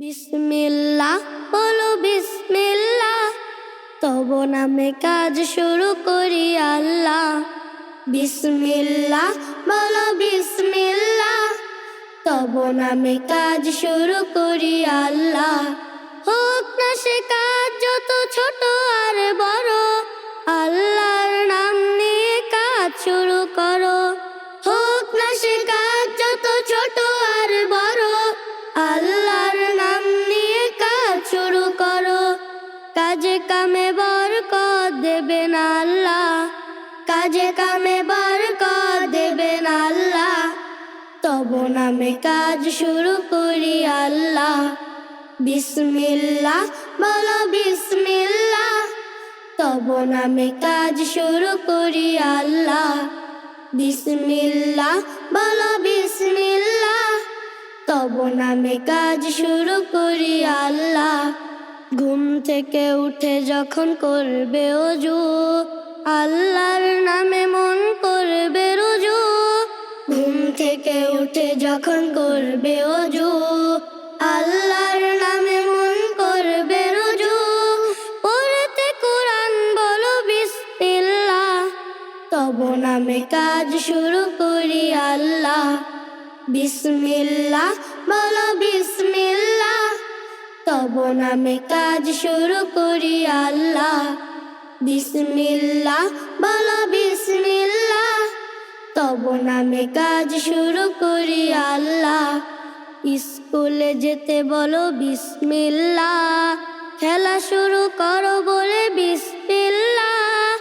বিসমিল্লাহ, বলো বিসমিল্লা তব নামে কাজ শুরু করি আল্লাহ। বিসমিল্লা বলো বিসমিল্লা তব নামে কাজ শুরু করি আল্লাহ। হোক না সে কাজ, যত ছোট আর বড় দেবেন আল্লাহ। কাজে কামে বরকত দেবেন আল্লাহ। তব নামে কাজ শুরু করি আল্লাহ। বিসমিল্লাহ, বলো বিসমিল্লাহ। তব নামে কাজ শুরু করি আল্লাহ। বিসমিল্লাহ, বলো বিসমিল্লাহ। তব নামে কাজ শুরু করি আল্লাহ। ঘুম থেকে উঠে যখন করবে অজু, আল্লাহর নামে মন করবে রুজু। ঘুম থেকে উঠে যখন করবে অজু, আল্লাহর নামে মন করবে রুজু। পড়তে কোরআন বলো বিসমিল্লাহ, তব নামে কাজ শুরু করি আল্লাহ। বিসমিল্লাহ বলো তব নামে কাজ শুরু করি, আল্লাহ। বিসমিল্লাহ, বলো বিসমিল্লাহ। তব নামে কাজ শুরু করি, আল্লাহ। স্কুলে যেতে বলো বিসমিল্লাহ। খেলা শুরু করো বলে বিসমিল্লাহ।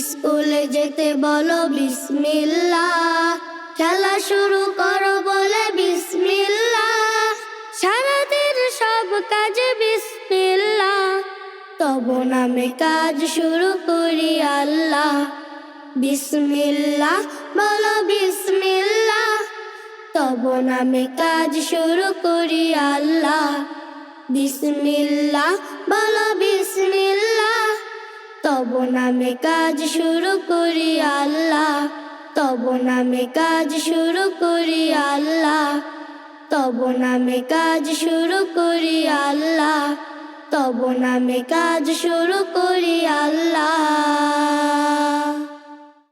স্কুলে যেতে বলো বিসমিল্লাহ। খেলা শুরু করো বলে সব কাজে বিসমিল্লাহ, তব নামে কাজ শুরু করি আল্লাহ। বিসমিল্লাহ, বলো বিসমিল্লাহ, তব নামে কাজ শুরু করি আল্লাহ। বিসমিল্লাহ, বলো বিসমিল্লাহ, তব নামে কাজ শুরু করি আল্লাহ। তব নামে কাজ শুরু করি আল্লাহ। তব নামে কাজ শুরু করি আল্লাহ তব নামে কাজ শুরু করি আল্লাহ।